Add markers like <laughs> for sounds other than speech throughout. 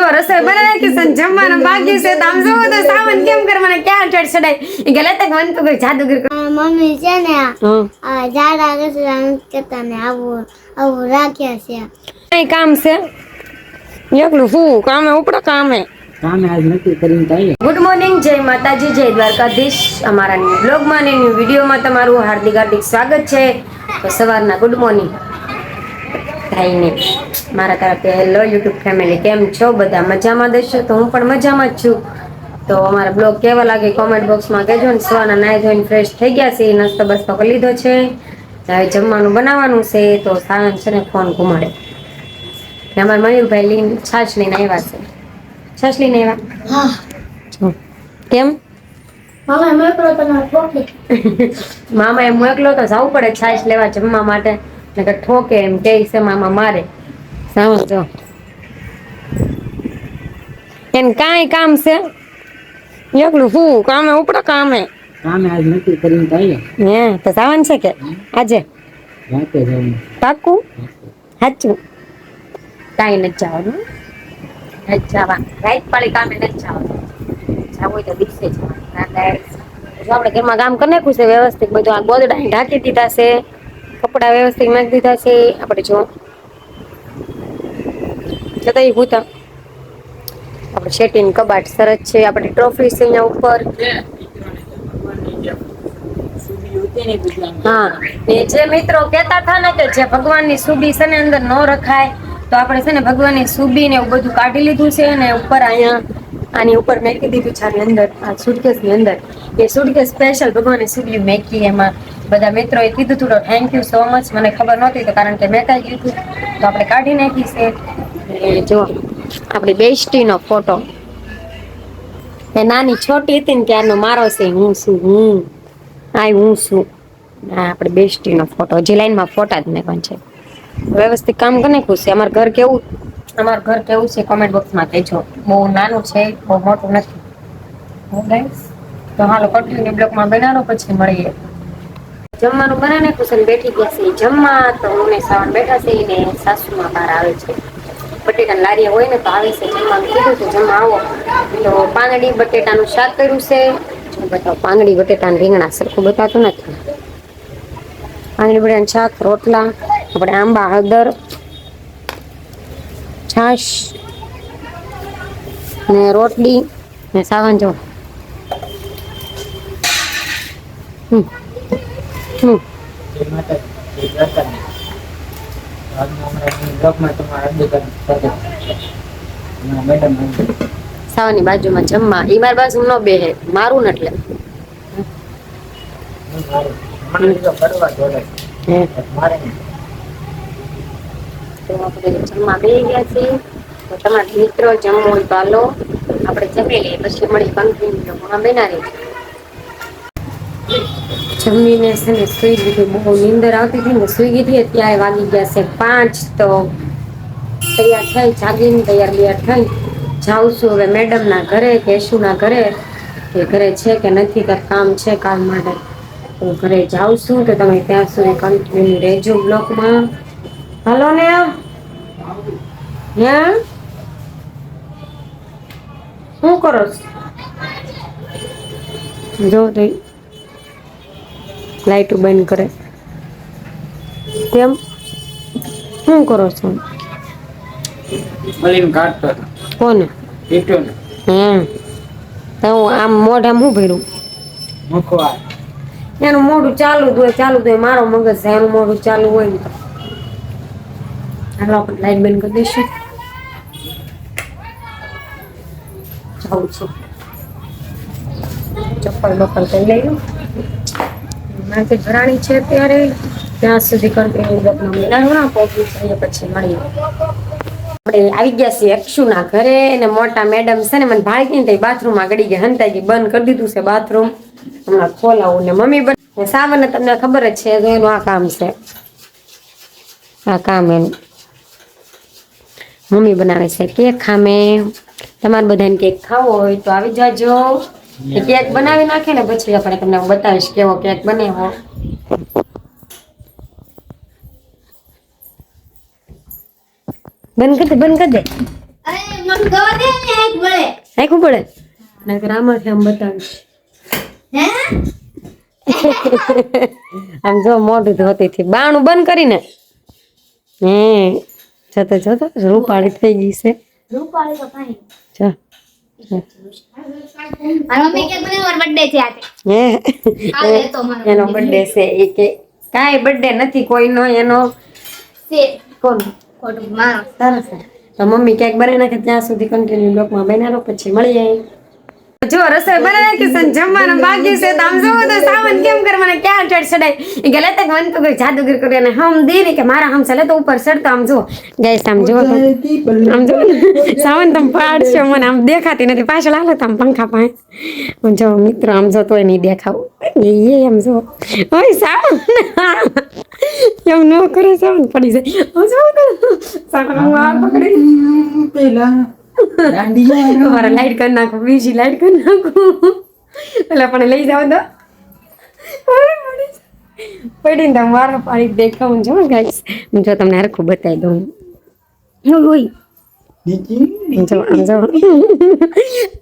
જો રસોઈ બનાવી નાખી છે જમવાનું બાકી છે તો આમ જોવો તો સાવન કેમ કરે? મને ક્યાં ચડ ચડાય એ ગલે તક મન તો કોઈ જાદુગર મમ્મી છે ને આ ઝાડા કચરા કરતા ને આવું આવું રાખ્યા છે. કઈ કામ છે? એકલું શું કામે ઉપડે કામે. કામે આજ નક્કી કરીને આવીએ. ગુડ મોર્નિંગ જય માતાજી જય દ્વારકાધીશ. અમારા ન્યુ બ્લોગમાં અને ન્યુ વિડીયોમાં તમારું હાર્દિક હાર્દિક સ્વાગત છે. તો સવારના ગુડ મોર્નિંગ ભાઈને મારા તરફથી હેલો યુટ્યુબ ફેમિલી કેમ છો? બધા મજામાં દેશો તો હું પણ મજામાં જ છું. તો અમારા બ્લોગ કેવા લાગે કોમેન્ટ બોક્સમાં કહેજો ને. સવારના નાહી ધોઈને ફ્રેશ થઈ ગયા છે નાસ્તો બસ્તો કરી લીધો છે. હવે જમવાનું બનાવવાનું છે. તો સાયન છે ને ફોન ઘુમાડે. ને અમારા મયુરભાઈ લઈને છાશ લઈને આવ્યા છે. છાશ લઈને આવ્યા? કેમ? મામા એમ મોકલો તો જવું પડે છાશ લેવા જમવા માટે. નકર ઠોકે એમ કે છે મામા મારે સાવ જો એને કાંઈ કામ છે એકલું શું કામે ઉપડે કામે કામે આજ નક્કી કરીને તો આવીએ હે તો સાવન છે કે આજે રાતે જવાનું પાક્કું સાચું કાંઈ નથી જવાનું નથી જવા રાત પાળી કામે નથી જવાનું જવું હોય તો દિવસે જવાનું રાતે જો આપણે ઘરમાં કામ કરી નાખ્યું છે વ્યવસ્થિત બધું આ ગોદડા ઢાંકી દીધા છે કપડા વ્યવસ્થિત નાખી દીધા છે, આપણે જો જતા એ ભૂતા. આપણે શેટીન કબાટ સરસ છે, આપણે ટ્રોફી છે અહીંયા ઉપર. હા, ને જે મિત્રો કહેતા હતા ને કે જે ભગવાનની સુબી છે ને અંદર ન રખાય, તો આપણે છે ને ભગવાનની સુબી ને એવું બધું કાઢી લીધું છે અને ઉપર અહીંયા આની ઉપર મેકી દીધું છે અંદર, આ સુટકેસની અંદર. એ સુટકેસ સ્પેશિયલ ભગવાનની સુબી મેકી, એમાં બધા મિત્રોએ કીધું હતું થેન્ક યુ સો મચ મને ખબર નહોતી તો કારણ કે મેં કાંઈ કીધું તો આપણે કાઢી નાખી જો, આપણી બેસ્ટીનો ફોટો એ નાની છોટી હતી ને ત્યારનો મારો છે, હું શું હું. આ હું છું. આ આપણે બેસ્ટીનો ફોટો હજી લાઈનમાં ફોટા જ નાખવાના છે. વ્યવસ્થિત કામ કરી ખુશ છે. અમારું ઘર કેવું? અમારું ઘર કેવું છે? કોમેન્ટ બોક્સમાં કહેજો. બહુ નાનું છે, બહુ મોટું નથી. તો હાલો કન્ટિન્યુ બ્લોકમાં બનાવો, પછી મળીએ. જમવાનું બનાવી નાખ્યું બેઠી ગયા છે. જમવા તો હું ને સાવન બેઠા છે ને સાસુમાં બહાર આવે છે. બટેટાની લારી હોય ને તો આવે છે. જમવાનું કીધું તો જમવા આવો. તો પાંગડી બટેટાનું શાક કર્યું છે. જો બતાવો પાંગડી બટેટા રીંગણા સરખું બતાતું નથી. પાંગડી બટેટાનું શાક, રોટલા, આપણે આંબા, હળદર છાશ ને રોટલી ને સાવન જો હમ. હમ. સાવાની બાજુમાં જમવા. ઈ મારી બાજુ ન બેહે. મારું ને એટલે. મારું. મને બીજો ફરવા દોડે છે. હે મારે નહીં. તો જમવા બેસી ગયા છીએ તો તમારા મિત્રો જમવું હોય તો હાલો, આપણે જમી લઈએ. પછી મળી કન્ટિન્યુ માં બનાવી જમીને છે ને સુઈ ગઈ બહુ નીંદર આવતી હતી ને સુઈ ગઈ હતી, અત્યારે વાગી ગયા છે પાંચ. તો તૈયાર થઈ, જાગીને તૈયાર બિયાર થઈ. જાઉં છું હવે મેડમના ઘરે, કેશુના ઘરે. કે ઘરે છે કે નથી કે કામ છે કામ માટે. તો ઘરે જાઉં છું તો તમે ત્યાં સુધી કન્ટિન્યુ રહેજો બ્લોકમાં. હલો ને? હે? શું કરો છો? જો તો લાઈટ બંધ કરે. કેમ? શું કરો છો? કાઢતો કોને? હમ. તો હું આમ મોઢામાં શું ભર્યું? મૂકવા. એનું મોઢું ચાલુ હોય ચાલુ હોય. મારો મગજ એનું મોઢું ચાલુ હોય ને હાલો આપણે લાઈટ બંધ કરી દઈશું જાઉં છું ચપ્પલ બપ્પલ કરી લઈ માર્કેટ ઘરાણી છે ત્યારે ત્યાં સુધી કન્ટિન્યુ બ્લોકમાં મિલાવવા પહોંચી જઈએ પછી મળીએ આપણે આવી ગયા છીએ અક્ષુના ઘરે અને મોટા મેડમ છે ને મને ભાળી ગઈ બાથરૂમમાં ગડી ગયા ગઈ બંધ કરી દીધું છે બાથરૂમ હમણાં ખોલાવું ને મમ્મી બન સાવન તમને ખબર જ છે એનું આ કામ છે આ કામ એનું મમ્મી બનાવે છે. કેક ખામે. તમારે બધાને કેક ખાવો હોય તો આવી જાજો. કેક બનાવી નાખે ને પછી આપણે તમને બતાવીશ કેવો કેક બનેવો બંધ કરી દે બંધ કરી દે. અરે મને ગવા દે ને એક બળે આખું પડે? નકર આમ બતાવીશ. <laughs> આમ જો મોઢું ધોતી થી બાણું બંધ કરીને. હે. જતો જતો રૂપાળી થઈ ગઈ છે. રૂપાળી તો ફાઈન જો. મારા મમ્મી કે મને મારો બર્થડે છે આજે. હે? કાલે હતો મારો એનો બર્થડે છે એ કે કાંઈ બર્થડે નથી કોઈનો એનો મારો સરસ તો મમ્મી ક્યાંક બને નાખે ત્યાં સુધી કન્ટિન્યુ બ્લોકમાં બનારો પછી મળી જાય. જો રસોઈ બનાવે કે જમવાનું બાકી છે તો આમ જોવો તો સાવન કેમ કરે મને ક્યાં ચડ ચડાય એ કે લેતા મન તો કોઈ જાદુગર કરી અને હમ દે ને કે મારા હમ ચાલે તો ઉપર ચડતો આમ જો ગાઈસ આમ જો આમ જો સાવન તમ પાડશો મને આમ દેખાતી નથી. પાછળ હાલો તમ પંખા પાસે. જો મિત્રો આમ જો તોય નહીં દેખાવું. એ એમ આમ જો ઓય સાવન એવું ન કરે સાવન પડી જાય. સાવન હું આ પકડી પેલા તમારે <laughs> લાઈટ કરી નાખો બીજી લાઈટ કરી નાખો. પેલા પણ લઈ જાવ તો. પડીને તો મારો પાડી દેખાવું જો ગાઈસ હું જો તમને હરખું બતાવી દઉં. હું આમ જો આમ જો.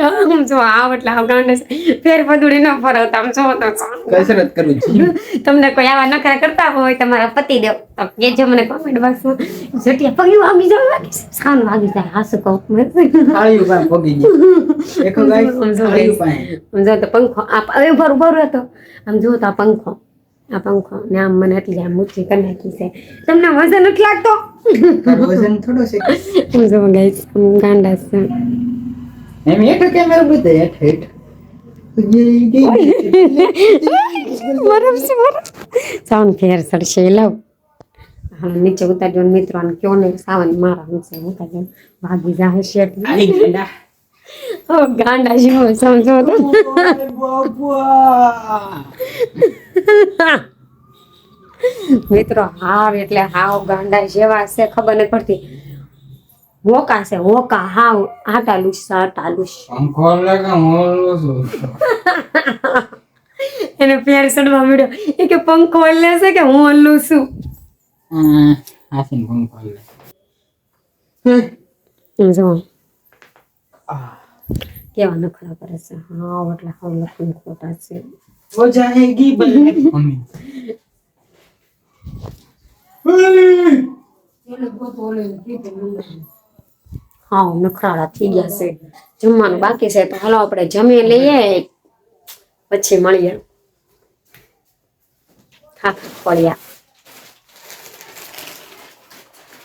આમ જો આવ એટલે આવ ગાંડે ફેર ફદુડી ન ફરવતા આમ જો તો કસરત કરું છું તમને કોઈ આવા નખરા કરતા હોય તમારા પતિ દેવ. તો કેજો મને કોમેન્ટ બોક્સમાં જટિયા પગલું વાગી જાય વાગી સાન વાગી જાય હાસુ કહું. થાળીયું પાસે પગી ગયું. એકો ગાઈસ આમ જો થાળીયું guys. પાસે આમ જો તો પંખો આ હવે ઉભર ઉભર હતો આમ જુઓ તો આ પંખો. આ પંખો ને આમ મને એટલી આમ ઊંચી કરી નાખી છે. તમને વજન નથી લાગતો? વજન થોડો છે. હું જો ગાઈસ હું ગાંડા છે. એમ હેઠ કેમેરો બતાય હેઠ હેઠ. સાવન ફેર ચડશે એ લાવ. હા નીચે ઉતારજો મિત્રો અને કયો ને સાવન મારા નીચે ઉતારજો ભાગી આઈ ગંડા. ઓ ગાંડા જેવો સમજો તો. મિત્રો હાવ એટલે હાવ ગાંડા જેવા છે ખબર નથી પડતી. હોકા છે હોકા હાવ મોલો છું <laughs> એને પ્યાર સડવા મળ્યો એ કે પંખો હલ્લે છે કે હું હલ્લું છું? હાસીન પંખો લે જો. કેવા નખરા કરે છે? હા એટલે હાવ લખન ખોટા છે. વો જાહેગી બલ મમ્મી. હા નખરાળા થઈ ગયા છે. જમવાનું બાકી છે તો હાલો આપણે જમી લઈએ. પછી મળીએ. હા પડ્યા.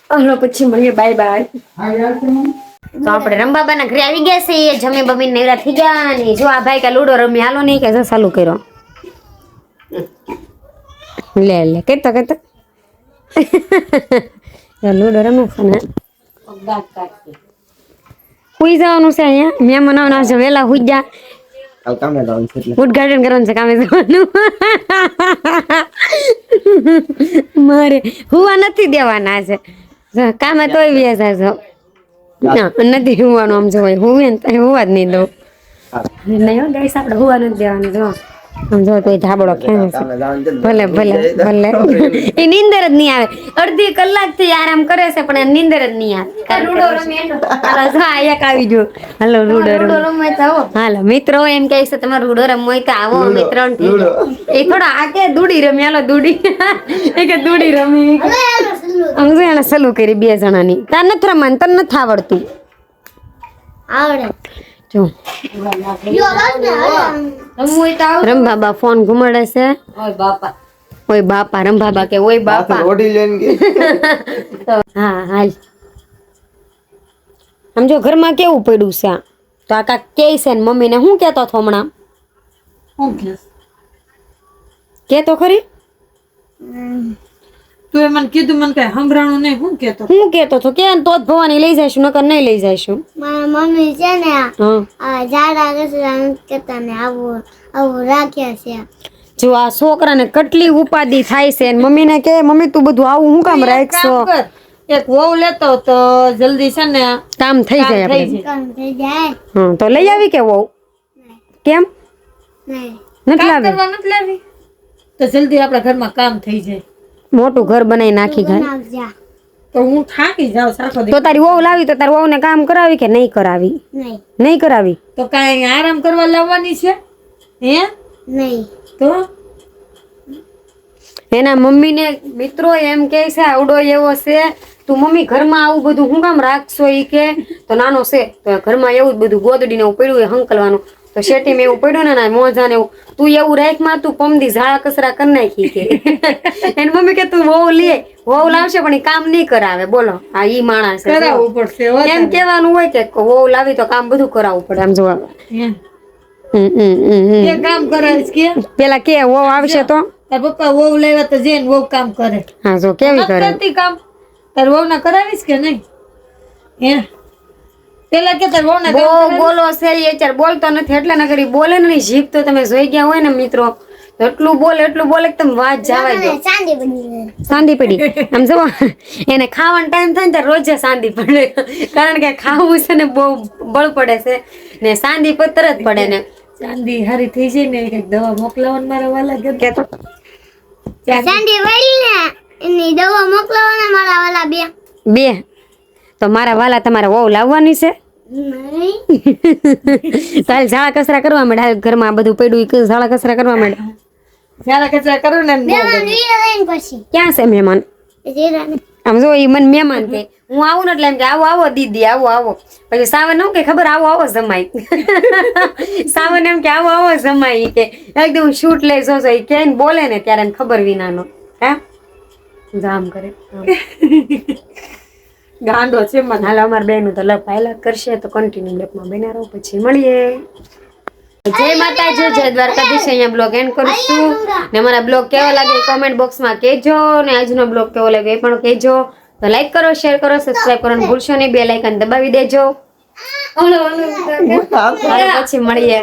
હાલો પછી મળીએ. Bye bye. તો આપણે રંબાબાના ઘરે આવી ગયા છીએ. જમી બમી નવરા થઈ ગયા ને જો આ ભાઈ કે લૂડો રમી હાલો નહીં કે ચાલુ કર્યો. લે લે કેતો કેતો. લૂડો રમે છે ને. જવાનું છે અહીંયા. મહેમાન આવના છે વેલા સુઈ ગયા. ઉદઘાટન કરવાનું છે કામે જવાનું. મારે હુવા નથી દેવાના છે. કામે તોય વ્યાસા છો. ના નથી હોવાનું આમ જોવાય. હું ને હુવા જ નહીં દઉં. નહીં ગાઈસ આપણે હુવા નથી દેવાનું જો. જો તો ધાબળો ખેંચે ભલે ભલે ભલે એ નીંદર જ નહીં આવે. અડધી કલાકથી આરામ કરે છે પણ નીંદર જ નહીં આવે. રૂડો રમી હા એક આવી જો. હાલો રૂડો રમી. રમવા તો આવો હાલો મિત્રો એમ કહે છે તમારે રૂડો રમવો હોય તો આવો અમે ત્રણ એ થોડો આ કે દૂડી રમી હાલો દૂડી. એ કે દૂડી રમી. સમજો એને સલું કરી બે જણાની. તાર નથી રમવાનું તને નથી આવડતું. આવડે. રંભાબા ફોન ઘુમાડે છે. ઓય બાપા. રંભાબા કે ઓય બાપા. <laughs> હા હાલ. સમજો ઘરમાં કેવું પડ્યું છે? તો આ કાક કે છે ને મમ્મીને શું કેતો હતો હમણાં? કેતો ખરી? તું એ મને કીધું મને કઈ સંભળાણું નહીં હું કેતો હું કેતો હતો કે તો જ ભવાની લઈ જઈશું નકર નહીં લઈ જઈશું. મારા મમ્મી છે ને આ ઝાડા નથી કરતા ને આવું આવું રાખ્યા છે. જો આ છોકરાને કેટલી ઉપાધિ થાય છે ને મમ્મીને કે મમ્મી તું બધું આવું હું કામ રાખશો? એક વહુ લેતો તો જલ્દી છે ને કામ થઈ જાય થઈ આપણે. જાય. કામ થઈ જાય? હા તો લઈ આવી કે વહુ? કેમ? નથી લાવી? તો જલ્દી આપણા ઘરમાં કામ થઈ જાય. મોટું ઘર બનાવી નાખી ગયા તો હું થાકી જાઉં આખો તો તારી વહુ લાવી તો તારી વહુને કામ કરાવી કે નહીં કરાવી? નહીં. નહીં કરાવી? તો કાંઈ આરામ કરવા લાવવાની છે? હે? નહીં. તો? એના મમ્મીને મિત્રો એમ કે છે આવડો એવો છે. તું મમ્મી ઘરમાં આવું બધું હું કામ રાખશો ઈ કે? તો નાનો છે તો ઘરમાં એવું જ બધું ગોદડીને એવું પડ્યું હોય હંકલવાનું. તો શેટીમાં એવું પડ્યું ને ના મોજા ને એવું તું એવું રાખમાં તું પમદી ઝાડા કસરા કરી નાખી કે. <laughs> એની મમ્મી કે તું વહુ લે વહુ લાવશે પણ એ કામ નહીં કરાવે. બોલો આ ઈ માણસ કરાવવું પડશે એમ કેવાનું હોય કે વહુ લાવી તો કામ બધું કરાવવું પડે આમ જોવા. પેલા કે વહુ આવશે તો? પપ્પા વહુ લેવા તો જઈને વહુ કામ કરે. હા જો કેવી કરે? કામ. તાર વહુ ના કરાવીશ કે નહીં? હે? પેલા કે તાર વહુ બહુ બોલો સેલી અત્યારે બોલતો નથી એટલે ના કરી બોલે ને જીભ તો તમે જોઈ ગયા હોય ને મિત્રો. એટલું બોલે એટલું બોલે કે તમે વાત જવા દો. સાંદી પડી. આમ જો એને ખાવાનો ટાઈમ થાય ને ત્યારે રોજે સાંદી પડે. કારણ કે ખાવું છે ને બહુ બળ પડે છે ને સાંદી પર તરત પડે ને. ચાંદી હારી થઈ જાય ને કંઈક દવા મોકલાવાનું મારા વાલા કે કે ચાંદી વળી ને એની દવા મોકલવાના મારા વાલા બે. બે. તો મારા વાલા તમારે વહુ લાવવાની છે? તારે ઝાડા કચરા કરવા માંડે. હાલ ઘરમાં આ બધું પડ્યું ઝાડા કચરા કરવા માંડે. ઝાડા કચરા કરું ને ક્યાં છે મહેમાન આમ જો ઈ મને મહેમાન કે હું આવું ને એટલે એમ કે આવો આવો દીદી આવો આવો. પછી સાવન એમ કે ખબર આવો આવો જમાઈ. <laughs> સાવન એમ કે આવો આવો જમાઈ. ઈ કે એકદમ શૂટ લઈ જો એ કે ને બોલે ને ત્યારે ખબર વિનાનો. હે? જામ કરે. ગાંડો છે મને હાલ અમાર બેનું તો લપ હાયલા કરશે તો કન્ટિન્યુ લપમાં બેના રહો પછી મળીએ. જય માતાજી જય દ્વારકાધીશ અહીંયા બ્લોગ એન્ડ કરીશું ને મારા બ્લોગ કેવો લાગે કોમેન્ટ બોક્સમાં કહેજો ને આજનો બ્લોગ કેવો લાગે એ પણ કહેજો. તો લાઈક કરો શેર કરો સબસ્ક્રાઇબ કરો ભૂલશો નહીં બે લાઇકન દબાવી દેજો. પછી મળીએ.